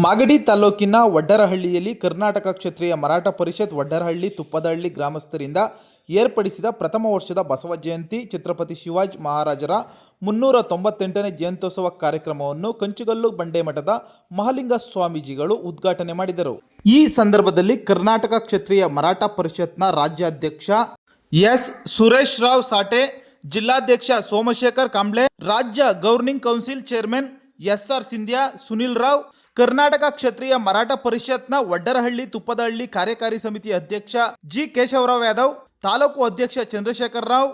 ಮಾಗಡಿ ತಾಲೂಕಿನ ವಡ್ಡರಹಳ್ಳಿಯಲ್ಲಿ ಕರ್ನಾಟಕ ಕ್ಷತ್ರಿಯ ಮರಾಠ ಪರಿಷತ್ ವಡ್ಡರಹಳ್ಳಿ ತುಪ್ಪದಹಳ್ಳಿ ಗ್ರಾಮಸ್ಥರಿಂದ ಏರ್ಪಡಿಸಿದ ಪ್ರಥಮ ವರ್ಷದ ಬಸವ ಜಯಂತಿ, ಛತ್ರಪತಿ ಶಿವಾಜಿ ಮಹಾರಾಜರ ಮುನ್ನೂರ ತೊಂಬತ್ತೆಂಟನೇ ಜಯಂತ್ಯೋತ್ಸವ ಕಾರ್ಯಕ್ರಮವನ್ನು ಕಂಚುಗಲ್ಲು ಬಂಡೆ ಮಠದ ಮಹಾಲಿಂಗ ಸ್ವಾಮೀಜಿಗಳು ಉದ್ಘಾಟನೆ ಮಾಡಿದರು. ಈ ಸಂದರ್ಭದಲ್ಲಿ ಕರ್ನಾಟಕ ಕ್ಷತ್ರಿಯ ಮರಾಠ ಪರಿಷತ್ನ ರಾಜ್ಯಾಧ್ಯಕ್ಷ ಎಸ್. ಸುರೇಶ್ ರಾವ್ ಸಾಟೆ, ಜಿಲ್ಲಾಧ್ಯಕ್ಷ ಸೋಮಶೇಖರ್ ಕಾಂಬ್ಳೆ, ರಾಜ್ಯ governing council chairman S. R. Sindhya, Sunil Rao Karnataka Kshatriya Maratha ಪರಿಷತ್ನ ವಡ್ಡರಹಳ್ಳಿ ತುಪ್ಪದಹಳ್ಳಿ ಕಾರ್ಯಕಾರಿ ಸಮಿತಿ ಅಧ್ಯಕ್ಷ ಜಿ ಕೇಶವರಾವ್ ಯಾದವ್, ತಾಲೂಕು ಅಧ್ಯಕ್ಷ Chandrashekar Rao,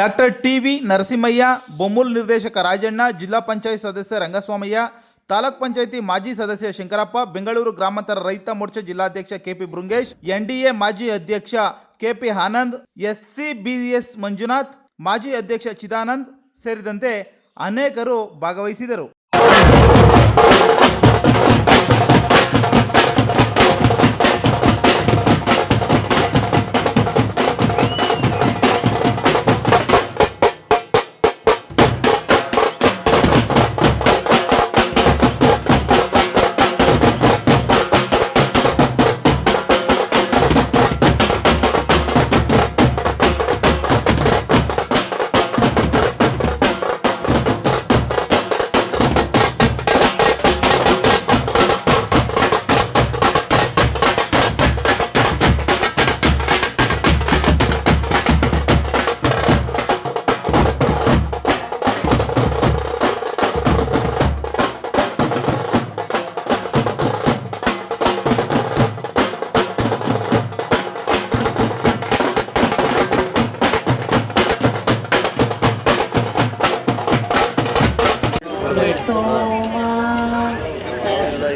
doctor T V Narasimhaiah Bamul ನಿರ್ದೇಶಕ ರಾಜಣ್ಣ, ಜಿಲ್ಲಾ ಪಂಚಾಯತ್ ಸದಸ್ಯ ರಂಗಸ್ವಾಮಯ್ಯ, ತಾಲೂಕ್ ಪಂಚಾಯತಿ ಮಾಜಿ ಸದಸ್ಯ ಶಂಕರಪ್ಪ, ಬೆಂಗಳೂರು ಗ್ರಾಮಾಂತರ ರೈತ ಮೋರ್ಚಾ ಜಿಲ್ಲಾಧ್ಯಕ್ಷ ಕೆಪಿ ಬೃಂಗೇಶ್, ಎನ್ಡಿಎ ಮಾಜಿ ಅಧ್ಯಕ್ಷ ಕೆಪಿ ಆನಂದ್ ಎಸ್ಸಿಬಿಎಸ್ ಮಂಜುನಾಥ್, ಮಾಜಿ ಅಧ್ಯಕ್ಷ ಚಿದಾನಂದ್ ಸೇರಿದಂತೆ ಅನೇಕರು ಭಾಗವಹಿಸಿದರು.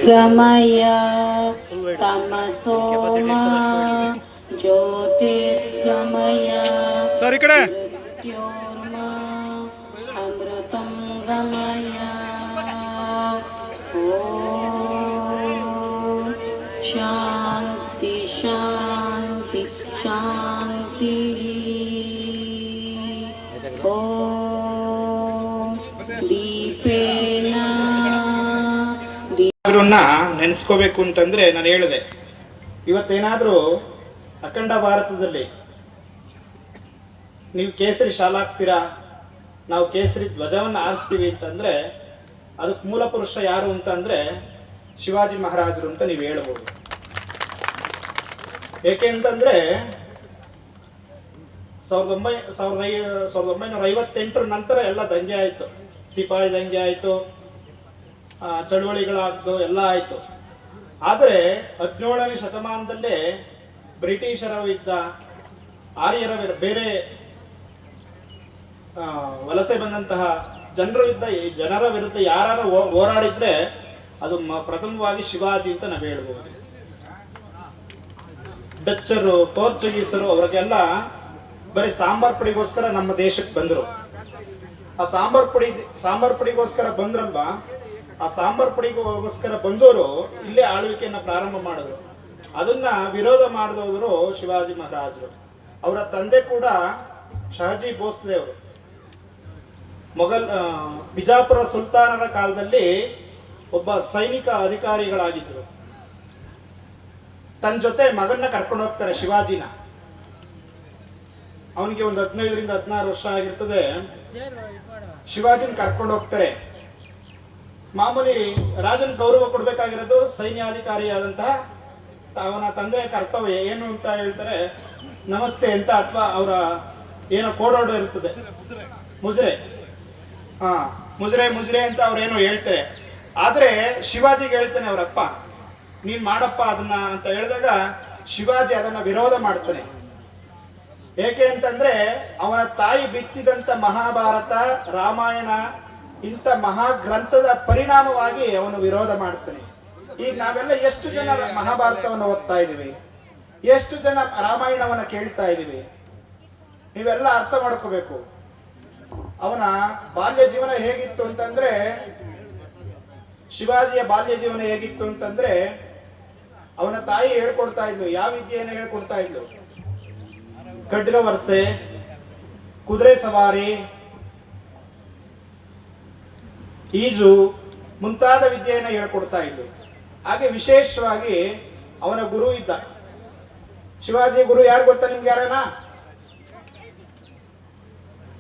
ಸದ್ಗಮಯ ತಮಸೋಮ ಜ್ಯೋತಿರ್ಗಮಯ ಸರ್ ಈ ಇವ್ರನ್ನ ನೆನೆಸ್ಕೋಬೇಕು ಅಂತಂದ್ರೆ ನಾನು ಹೇಳಿದೆ. ಇವತ್ತೇನಾದರೂ ಅಖಂಡ ಭಾರತದಲ್ಲಿ ನೀವು ಕೇಸರಿ ಶಾಲ ಹಾಕ್ತೀರಾ? ನಾವು ಕೇಸರಿ ಧ್ವಜವನ್ನು ಆರಿಸ್ತೀವಿ ಅಂತಂದ್ರೆ ಅದಕ್ಕೆ ಮೂಲ ಪುರುಷ ಯಾರು ಅಂತಂದ್ರೆ ಶಿವಾಜಿ ಮಹಾರಾಜರು ಅಂತ ನೀವು ಹೇಳ್ಬೋದು. ಏಕೆ ಅಂತಂದ್ರೆ ಸಾವಿರದ ಒಂಬೈ, ಸಾವಿರದ ಐ, ಸಾವಿರದ ಒಂಬೈನೂರ ಐವತ್ತೆಂಟರ ನಂತರ ಎಲ್ಲ ದಂಗೆ ಆಯಿತು. ಸಿಪಾಯಿ ದಂಗೆ ಆಯಿತು. ಚಳುವಳಿಗಳಾಗ್ದು ಎಲ್ಲ ಆಯಿತು. ಆದರೆ ಹದಿನೇಳನೇ ಶತಮಾನದಲ್ಲೇ ಬ್ರಿಟಿಷರ ವಿರುದ್ಧ ಆರ್ಯರ ವಿರು- ಬೇರೆ ವಲಸೆ ಬಂದಂತಹ ಜನರ ವಿರುದ್ಧ ಜನರ ವಿರುದ್ಧ ಯಾರು ಹೋರಾಡಿದ್ರೆ ಅದು ಪ್ರಥಮವಾಗಿ ಶಿವಾಜಿ ಅಂತ ನಾವು ಹೇಳ್ಬೋದು. ಡಚ್ಚರು, ಪೋರ್ಚುಗೀಸರು ಅವ್ರಿಗೆಲ್ಲ ಬರೀ ಸಾಂಬಾರ್ ಪುಡಿಗೋಸ್ಕರ ನಮ್ಮ ದೇಶಕ್ಕೆ ಬಂದರು. ಆ ಸಾಂಬಾರ್ ಪುಡಿ, ಸಾಂಬಾರ್ ಪುಡಿಗೋಸ್ಕರ ಬಂದ್ರಲ್ವಾ? ಆ ಸಾಂಬಾರ್ ಪುಡಿಗೋಸ್ಕರ ಬಂದವರು ಇಲ್ಲೇ ಆಳ್ವಿಕೆಯನ್ನ ಪ್ರಾರಂಭ ಮಾಡಿದ್ರು. ಅದನ್ನ ವಿರೋಧ ಮಾಡಿದವರು ಶಿವಾಜಿ ಮಹಾರಾಜರು. ಅವರ ತಂದೆ ಕೂಡ ಶಹಜಿ ಭೋಸ್ಲೆ ಅವರು ಮೊಘಲ್ ಬಿಜಾಪುರ ಸುಲ್ತಾನರ ಕಾಲದಲ್ಲಿ ಒಬ್ಬ ಸೈನಿಕ ಅಧಿಕಾರಿಗಳಾಗಿದ್ರು. ತನ್ನ ಜೊತೆ ಮಗನ್ನ ಕರ್ಕೊಂಡು ಹೋಗ್ತಾರೆ ಶಿವಾಜಿನ. ಅವನಿಗೆ ಒಂದು ಹದಿನೈದರಿಂದ ಹದಿನಾರು ವರ್ಷ ಆಗಿರ್ತದೆ. ಶಿವಾಜಿನ ಕರ್ಕೊಂಡು ಹೋಗ್ತಾರೆ. ಮಾಮೂಲಿ ರಾಜನ್ ಗೌರವ ಕೊಡಬೇಕಾಗಿರೋದು ಸೈನ್ಯಾಧಿಕಾರಿಯಾದಂತಹ ಅವನ ತಂದೆಯ ಕರ್ತವ್ಯ ಏನು ಅಂತ ಹೇಳ್ತಾರೆ, ನಮಸ್ತೆ ಅಂತ ಅಥವಾ ಅವರ ಏನೋ ಕೋಡೋಡು ಇರ್ತದೆ. ಮುಜರೆ. ಹಾ, ಮುಜರೆ ಮುಜರೆ ಅಂತ ಅವ್ರೇನೋ ಹೇಳ್ತಾರೆ. ಆದರೆ ಶಿವಾಜಿಗೆ ಹೇಳ್ತಾನೆ ಅವರಪ್ಪ, ನೀನ್ ಮಾಡಪ್ಪ ಅದನ್ನ ಅಂತ ಹೇಳಿದಾಗ ಶಿವಾಜಿ ಅದನ್ನ ವಿರೋಧ ಮಾಡ್ತಾನೆ. ಏಕೆ ಅಂತಂದ್ರೆ ಅವನ ತಾಯಿ ಬಿತ್ತಿದಂತ ಮಹಾಭಾರತ, ರಾಮಾಯಣ ಇಂಥ ಮಹಾಗ್ರಂಥದ ಪರಿಣಾಮವಾಗಿ ಅವನು ವಿರೋಧ ಮಾಡ್ತಾನೆ. ಈಗ ನಾವೆಲ್ಲ ಎಷ್ಟು ಜನ ಮಹಾಭಾರತವನ್ನು ಓದ್ತಾ ಇದ್ದೀವಿ? ಎಷ್ಟು ಜನ ರಾಮಾಯಣವನ್ನು ಕೇಳ್ತಾ ಇದ್ದೀವಿ? ನೀವೆಲ್ಲ ಅರ್ಥ ಮಾಡ್ಕೋಬೇಕು. ಅವನ ಬಾಲ್ಯ ಜೀವನ ಹೇಗಿತ್ತು ಅಂತಂದ್ರೆ, ಶಿವಾಜಿಯ ಬಾಲ್ಯ ಜೀವನ ಹೇಗಿತ್ತು ಅಂತಂದ್ರೆ, ಅವನ ತಾಯಿ ಹೇಳ್ಕೊಡ್ತಾ ಇದ್ಲು, ಯಾವ ವಿದ್ಯೆಯನ್ನು ಹೇಳ್ಕೊಡ್ತಾ ಇದ್ಲು? ಖಡ್ಗ ವರ್ಸೆ ಕುದುರೆ ಸವಾರಿ ಈಜು ಮುಂತಾದ ವಿದ್ಯೆಯನ್ನು ಹೇಳ್ಕೊಡ್ತಾ ಇದ್ದು ಹಾಗೆ ವಿಶೇಷವಾಗಿ ಅವನ ಗುರು ಇದ್ದ. ಶಿವಾಜಿ ಗುರು ಯಾರು ಗೊತ್ತಾ ನಿಮ್ಗೆ ಯಾರನ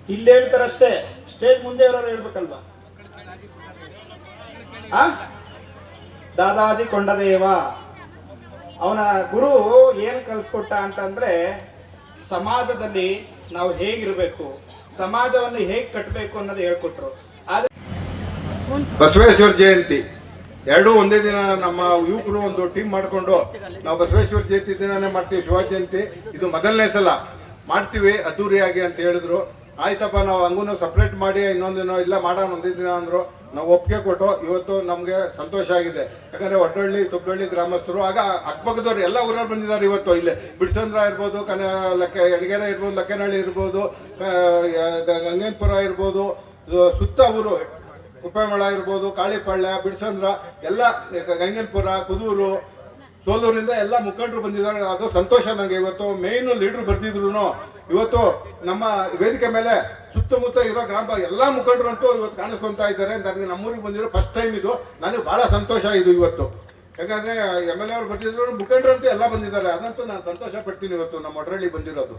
ಇಲ್ಲಿ ಹೇಳ್ತಾರಷ್ಟೇ. ಸ್ಟೇಜ್ ಮುಂದೆ ಇರೋರು ಹೇಳ್ಬೇಕಲ್ವಾ? ದಾದಾಜಿ ಕೊಂಡದೇವ. ಅವನ ಗುರು ಏನು ಕಲ್ಸ್ಕೊಟ್ಟ ಅಂತಂದ್ರೆ, ಸಮಾಜದಲ್ಲಿ ನಾವು ಹೇಗಿರ್ಬೇಕು, ಸಮಾಜವನ್ನು ಹೇಗೆ ಕಟ್ಟಬೇಕು ಅನ್ನೋದು ಹೇಳ್ಕೊಟ್ರು. ಬಸವೇಶ್ವರ ಜಯಂತಿ. ಎರಡೂ ಒಂದೇ ದಿನ ನಮ್ಮ ಯುವಕರು ಒಂದು ಟೀಮ್ ಮಾಡಿಕೊಂಡು ನಾವು ಬಸವೇಶ್ವರ ಜಯಂತಿ ದಿನನೇ ಮಾಡ್ತೀವಿ ಶಿವ ಜಯಂತಿ. ಇದು ಮೊದಲನೇ ಸಲ. ಮಾಡ್ತೀವಿ ಅದ್ದೂರಿಯಾಗಿ ಅಂತ ಹೇಳಿದ್ರು. ಆಯ್ತಪ್ಪ, ನಾವು ಹಂಗೂ ಸಪ್ರೇಟ್ ಮಾಡಿ ಇನ್ನೊಂದು ದಿನ ಇಲ್ಲ, ಮಾಡೋಣ ಒಂದೇ ದಿನ ಅಂದ್ರು. ನಾವು ಒಪ್ಪಿಗೆ ಕೊಟ್ಟು ಇವತ್ತು ನಮಗೆ ಸಂತೋಷ ಆಗಿದೆ. ಯಾಕಂದ್ರೆ ಒಡ್ಡಳ್ಳಿ ತುಪ್ಪಳ್ಳಿ ಗ್ರಾಮಸ್ಥರು, ಆಗ ಅಕ್ಕಪಕ್ಕದವ್ರು ಎಲ್ಲ ಊರಲ್ಲಿ ಬಂದಿದ್ದಾರೆ ಇವತ್ತು. ಇಲ್ಲಿ ಬಿಡ್ಸಂದ್ರ ಇರ್ಬೋದು, ಕನ, ಲಕ್ಕೆ ಎಡಗೆರೆ ಇರ್ಬೋದು, ಲಕ್ಕನಹಳ್ಳಿ ಇರ್ಬೋದು ಗಂಗೇನ್ಪುರ ಇರ್ಬೋದು, ಸುತ್ತ ಊರು. ಕುಪ್ಪೆಮಳ ಇರ್ಬೋದು, ಕಾಳಿಪಳ್ಳ, ಬಿಡ್ಸಂದ್ರ, ಎಲ್ಲ, ಗಂಗನ್ಪುರ, ಕುದೂರು, ಸೋಲೂರಿಂದ ಎಲ್ಲ ಮುಖಂಡರು ಬಂದಿದ್ದಾರೆ. ಅದು ಸಂತೋಷ ನನಗೆ ಇವತ್ತು. ಮೇನ್ ಲೀಡರ್ ಬರ್ತಿದ್ರು ಇವತ್ತು ನಮ್ಮ ವೇದಿಕೆ ಮೇಲೆ ಸುತ್ತಮುತ್ತ ಇರೋ ಗ್ರಾಮ ಎಲ್ಲ ಮುಖಂಡರು ಅಂತೂ ಇವತ್ತು ಕಾಣಿಸ್ಕೊಂತಾ ಇದ್ದಾರೆ. ನನಗೆ ನಮ್ಮೂರಿಗೆ ಬಂದಿರೋ ಫಸ್ಟ್ ಟೈಮ್ ಇದು. ನನಗೆ ಬಹಳ ಸಂತೋಷ ಇದು ಇವತ್ತು. ಯಾಕಂದ್ರೆ ಎಂ ಎಲ್ ಎ ಬರ್ತಿದ್ರು ಬರ್ತಿದ್ರು ಮುಖಂಡರಂತೂ ಎಲ್ಲ ಬಂದಿದ್ದಾರೆ. ಅದಂತೂ ನಾನು ಸಂತೋಷ ಪಡ್ತೀನಿ ಇವತ್ತು ನಮ್ಮ ಒಡರಳ್ಳಿ ಬಂದಿರೋದು.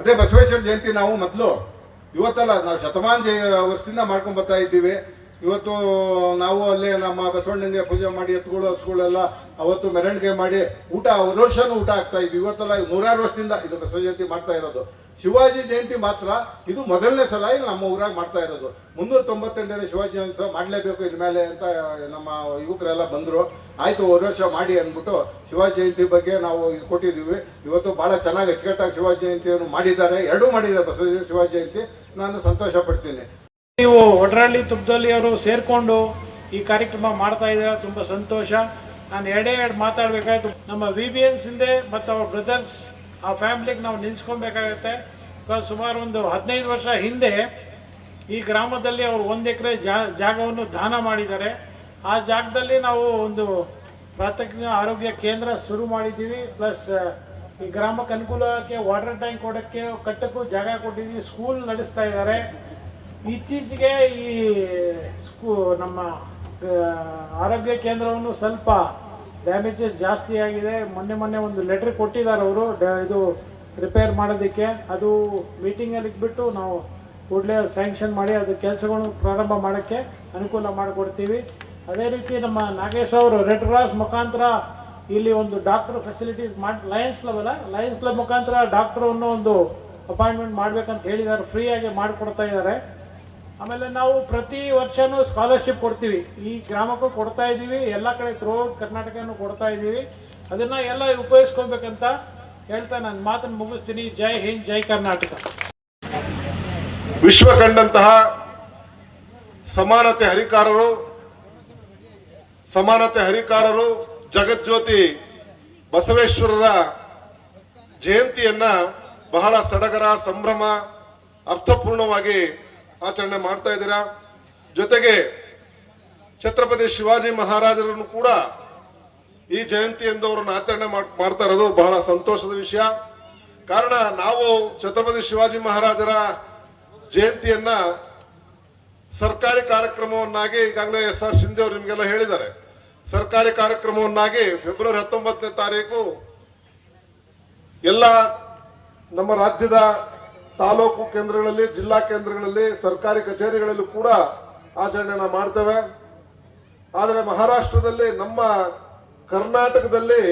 ಅದೇ ಬಸವೇಶ್ವರ ಜಯಂತಿ ನಾವು ಮೊದಲು ಇವತ್ತಲ್ಲ, ನಾವು ಶತಮಾನ ವರ್ಷದಿಂದ ಮಾಡ್ಕೊಂಡ್ ಬರ್ತಾ ಇದ್ದೀವಿ. ಇವತ್ತು ನಾವು ಅಲ್ಲಿ ನಮ್ಮ ಬಸವಣ್ಣಂಗೆ ಪೂಜೆ ಮಾಡಿ ಎತ್ತುಗಳು ಹಸುಗಳೆಲ್ಲ ಅವತ್ತು ಮೆರವಣಿಗೆ ಮಾಡಿ, ಊಟ ಒಂದು ವರ್ಷನೂ ಊಟ ಆಗ್ತಾ ಇದ್ವಿ. ಇವತ್ತೆಲ್ಲ ನೂರಾರು ವರ್ಷದಿಂದ ಇದು ಬಸವ ಜಯಂತಿ ಮಾಡ್ತಾ ಇರೋದು. ಶಿವಾಜಿ ಜಯಂತಿ ಮಾತ್ರ ಇದು ಮೊದಲನೇ ಸಲ ಇಲ್ಲಿ ನಮ್ಮ ಊರಾಗ ಮಾಡ್ತಾ ಇರೋದು. ಮುನ್ನೂರ ತೊಂಬತ್ತೆಂಟನೇ ಶಿವಾಜಿ ಜಯಂತಿ ಮಾಡಲೇಬೇಕು ಇದ್ರ ಮೇಲೆ ಅಂತ ನಮ್ಮ ಯುವಕರೆಲ್ಲ ಬಂದರು. ಆಯಿತು ಒಂದು ವರ್ಷ ಮಾಡಿ ಅಂದ್ಬಿಟ್ಟು ಶಿವಾಜಿ ಜಯಂತಿ ಬಗ್ಗೆ ನಾವು ಕೊಟ್ಟಿದ್ದೀವಿ. ಇವತ್ತು ಭಾಳ ಚೆನ್ನಾಗಿ ಅಚ್ಚುಕಟ್ಟಾಗಿ ಶಿವಾಜಿ ಜಯಂತಿಯನ್ನು ಮಾಡಿದ್ದಾರೆ. ಎರಡೂ ಮಾಡಿದ್ದಾರೆ ಬಸವ ಶಿವಾಜಿ ಜಯಂತಿ. ನಾನು ಸಂತೋಷ ಪಡ್ತೀನಿ. ನೀವು ಒಡ್ರಳ್ಳಿ ತುಪ್ಪದಲ್ಲಿ ಅವರು ಸೇರಿಕೊಂಡು ಈ ಕಾರ್ಯಕ್ರಮ ಮಾಡ್ತಾ ಇದ್ದಾರೆ, ತುಂಬ ಸಂತೋಷ. ನಾನು ಎರಡೇ ಎರಡು ಮಾತಾಡಬೇಕಾಯ್ತು. ನಮ್ಮ ವಿ ಬಿ ಎನ್ಸ್ ಹಿಂದೆ ಮತ್ತು ಅವ್ರ ಬ್ರದರ್ಸ್ ಆ ಫ್ಯಾಮ್ಲಿಗೆ ನಾವು ನಿಲ್ಸ್ಕೊಬೇಕಾಗತ್ತೆ. ಇವಾಗ ಸುಮಾರು ಒಂದು ಹದಿನೈದು ವರ್ಷ ಹಿಂದೆ ಈ ಗ್ರಾಮದಲ್ಲಿ ಅವರು ಒಂದು ಎಕರೆ ಜಾಗವನ್ನು ದಾನ ಮಾಡಿದ್ದಾರೆ. ಆ ಜಾಗದಲ್ಲಿ ನಾವು ಒಂದು ಪ್ರಾಥಮಿಕ ಆರೋಗ್ಯ ಕೇಂದ್ರ ಶುರು ಮಾಡಿದ್ದೀವಿ. ಪ್ಲಸ್ ಈ ಗ್ರಾಮಕ್ಕೆ ಅನುಕೂಲಕ್ಕೆ ವಾಟರ್ ಟ್ಯಾಂಕ್ ಕೊಡೋಕ್ಕೆ ಕಟ್ಟಕ್ಕೂ ಜಾಗ ಕೊಟ್ಟಿದ್ದೀವಿ. ಸ್ಕೂಲ್ ನಡೆಸ್ತಾ ಇದ್ದಾರೆ. ಇತ್ತೀಚೆಗೆ ಈ ಸ್ಕೂ, ನಮ್ಮ ಆರೋಗ್ಯ ಕೇಂದ್ರವನ್ನು ಸ್ವಲ್ಪ ಡ್ಯಾಮೇಜಸ್ ಜಾಸ್ತಿ ಆಗಿದೆ. ಮೊನ್ನೆ ಮೊನ್ನೆ ಒಂದು ಲೆಟ್ರ್ ಕೊಟ್ಟಿದ್ದಾರೆ ಅವರು. ಇದು ರಿಪೇರ್ ಮಾಡೋದಕ್ಕೆ. ಅದು ಮೀಟಿಂಗಲ್ಲಿ ಇಟ್ಬಿಟ್ಟು ನಾವು ಕೂಡಲೇ ಸ್ಯಾಂಕ್ಷನ್ ಮಾಡಿ, ಅದು ಕೆಲಸಗಳನ್ನು ಪ್ರಾರಂಭ ಮಾಡೋಕ್ಕೆ ಅನುಕೂಲ ಮಾಡಿಕೊಡ್ತೀವಿ. ಅದೇ ರೀತಿ ನಮ್ಮ ನಾಗೇಶ್ ಅವರು ರೆಡ್ ಕ್ರಾಸ್ ಮುಖಾಂತರ ಇಲ್ಲಿ ಒಂದು ಡಾಕ್ಟರ್ ಫೆಸಿಲಿಟೀಸ್ ಮಾಡಿ ಲಯನ್ಸ್ ಕ್ಲಬ್ ಅಲ್ಲ? ಲಯನ್ಸ್ ಕ್ಲಬ್ ಮುಖಾಂತರ ಡಾಕ್ಟ್ರನ್ನು ಒಂದು ಅಪಾಯಿಂಟ್ಮೆಂಟ್ ಮಾಡ್ಬೇಕಂತ ಹೇಳಿದ್ದಾರೆ. ಫ್ರೀಯಾಗಿ ಮಾಡಿಕೊಡ್ತಾ ಇದ್ದಾರೆ. ಆಮೇಲೆ ನಾವು ಪ್ರತಿ ವರ್ಷನೂ ಸ್ಕಾಲರ್ಶಿಪ್ ಕೊಡ್ತೀವಿ. ಈ ಗ್ರಾಮಕ್ಕೂ ಕೊಡ್ತಾ ಇದ್ದೀವಿ, ಎಲ್ಲ ಕಡೆ ಥ್ರೂಔಟ್ ಕರ್ನಾಟಕನೂ ಕೊಡ್ತಾ ಇದ್ದೀವಿ. ಅದನ್ನ ಎಲ್ಲ ಉಪಯೋಗಿಸ್ಕೊಬೇಕಂತ ಹೇಳ್ತಾ ನಾನು ಮಾತನ್ನು ಮುಗಿಸ್ತೀನಿ. ಜೈ ಹಿಂದ್, ಜೈ ಕರ್ನಾಟಕ. ವಿಶ್ವ ಕಂಡಂತಹ ಸಮಾನತೆ ಹರಿಕಾರರು ಸಮಾನತೆ ಹರಿಕಾರರು ಜಗಜ್ಯೋತಿ ಬಸವೇಶ್ವರರ ಜಯಂತಿಯನ್ನ ಬಹಳ ಸಡಗರ, ಸಂಭ್ರಮ, ಅರ್ಥಪೂರ್ಣವಾಗಿ ಆಚರಣೆ ಮಾಡ್ತಾ ಇದ್ದೀರಾ? ಜೊತೆಗೆ ಛತ್ರಪತಿ ಶಿವಾಜಿ ಮಹಾರಾಜರನ್ನು ಕೂಡ ಈ ಜಯಂತಿ ಎಂದು ಅವರನ್ನು ಆಚರಣೆ ಮಾಡ್- ಮಾಡ್ತಾ ಇರೋದು ಬಹಳ ಸಂತೋಷದ ವಿಷಯ. ಕಾರಣ ನಾವು ಛತ್ರಪತಿ ಶಿವಾಜಿ ಮಹಾರಾಜರ ಜಯಂತಿಯನ್ನ ಸರ್ಕಾರಿ ಕಾರ್ಯಕ್ರಮವನ್ನಾಗಿ ಈಗಾಗಲೇ ಎಸ್ ಆರ್ ಶಿಂದೆ ಅವರು ನಿಮಗೆಲ್ಲ ಹೇಳಿದ್ದಾರೆ. ಸರ್ಕಾರಿ ಕಾರ್ಯಕ್ರಮವನ್ನಾಗಿ ಫೆಬ್ರವರಿ ಹತ್ತೊಂಬತ್ತನೇ ತಾರೀಕು ಎಲ್ಲ ನಮ್ಮ ರಾಜ್ಯದ ತಾಲೂಕು ಕೇಂದ್ರಗಳಲ್ಲಿ, ಜಿಲ್ಲಾ ಕೇಂದ್ರಗಳಲ್ಲಿ, ಸರ್ಕಾರಿ ಕಚೇರಿಗಳಲ್ಲೂ ಕೂಡ ಆಚರಣೆನ ಮಾಡ್ತೇವೆ. ಆದರೆ ಮಹಾರಾಷ್ಟ್ರದಲ್ಲಿ, ನಮ್ಮ ಕರ್ನಾಟಕದಲ್ಲಿ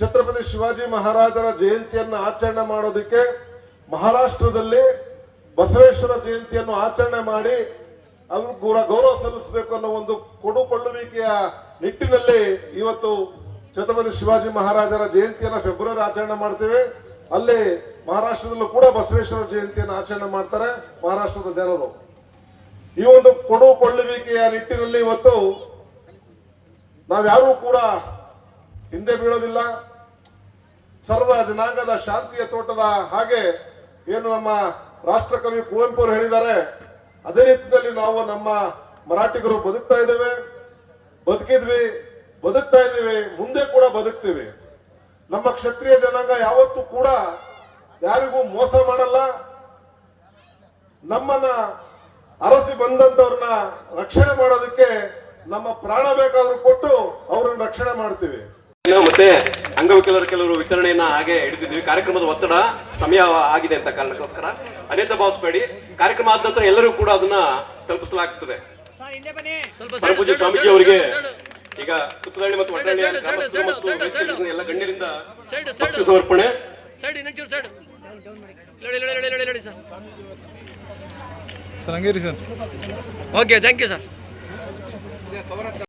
ಛತ್ರಪತಿ ಶಿವಾಜಿ ಮಹಾರಾಜರ ಜಯಂತಿಯನ್ನು ಆಚರಣೆ ಮಾಡೋದಕ್ಕೆ ಮಹಾರಾಷ್ಟ್ರದಲ್ಲಿ ಬಸವೇಶ್ವರ ಜಯಂತಿಯನ್ನು ಆಚರಣೆ ಮಾಡಿ ಅವರು ಗೌರ ಗೌರವ ಸಲ್ಲಿಸಬೇಕು ಅನ್ನೋ ಒಂದು ಕೊಡುಕೊಳ್ಳುವಿಕೆಯ ನಿಟ್ಟಿನಲ್ಲಿ ಇವತ್ತು ಛತ್ರಪತಿ ಶಿವಾಜಿ ಮಹಾರಾಜರ ಜಯಂತಿಯನ್ನು ಫೆಬ್ರವರಿ ಆಚರಣೆ ಮಾಡ್ತೇವೆ. ಅಲ್ಲಿ ಮಹಾರಾಷ್ಟ್ರದಲ್ಲೂ ಕೂಡ ಬಸವೇಶ್ವರ ಜಯಂತಿಯನ್ನು ಆಚರಣೆ ಮಾಡ್ತಾರೆ ಮಹಾರಾಷ್ಟ್ರದ ಜನರು. ಈ ಒಂದು ಕೊಡುಕೊಳ್ಳುವಿಕೆಯ ನಿಟ್ಟಿನಲ್ಲಿ ಇವತ್ತು ನಾವ್ಯಾರೂ ಕೂಡ ಹಿಂದೆ ಬೀಳೋದಿಲ್ಲ. ಸರ್ವ ಜನಾಂಗದ ಶಾಂತಿಯ ತೋಟದ ಹಾಗೆ ಏನು ನಮ್ಮ ರಾಷ್ಟ್ರಕವಿ ಕುವೆಂಪು ಅವರು ಹೇಳಿದ್ದಾರೆ, ಅದೇ ರೀತಿಯಲ್ಲಿ ನಾವು ನಮ್ಮ ಮರಾಠಿಗರು ಬದುಕ್ತಾ ಇದ್ದೇವೆ, ಬದುಕಿದ್ವಿ, ಬದುಕ್ತಾ ಇದ್ದೀವಿ, ಮುಂದೆ ಕೂಡ ಬದುಕ್ತೀವಿ. ನಮ್ಮ ಕ್ಷತ್ರಿಯ ಜನಾಂಗ ಯಾವತ್ತೂ ಕೂಡ ಯಾರಿಗೂ ಮೋಸ ಮಾಡಲ್ಲ. ನಮ್ಮನ್ನ ಅರಸಿ ಬಂದಂತವ್ರನ್ನ ರಕ್ಷಣೆ ಮಾಡೋದಕ್ಕೆ ನಮ್ಮ ಪ್ರಾಣ ಬೇಕಾದ್ರೂ ಕೊಟ್ಟು ಅವ್ರನ್ನ ರಕ್ಷಣೆ ಮಾಡ್ತೀವಿ. ಮತ್ತೆ ಅಂಗವಿಕಲರ ಕೆಲವರು ವಿತರಣೆಯನ್ನ ಹಾಗೆ ಹಿಡಿದಿದ್ವಿ ಕಾರ್ಯಕ್ರಮದ ಒತ್ತಡ ಸಮಯ ಆಗಿದೆ ಅಂತ ಕಾರಣಕ್ಕೋಸ್ಕರ. ಅನೇಕ ಭಾವಿಸಬೇಡಿ ಕಾರ್ಯಕ್ರಮ ಆದ ನಂತರ ಎಲ್ಲರೂ ಕೂಡ ಅದನ್ನ ತಲುಪಿಸಲಾಗ್ತದೆ. ಪರಪೂಜ್ಯ ಸ್ವಾಮೀಜಿ ಅವರಿಗೆ ಈಗ ತುಪ್ಪದಹಳ್ಳಿ ಮತ್ತು ಎಲ್ಲ ಗಣ್ಯರಿಂದ ಸಮರ್ಪಣೆ sir. Hungary sir. Okay thank you sir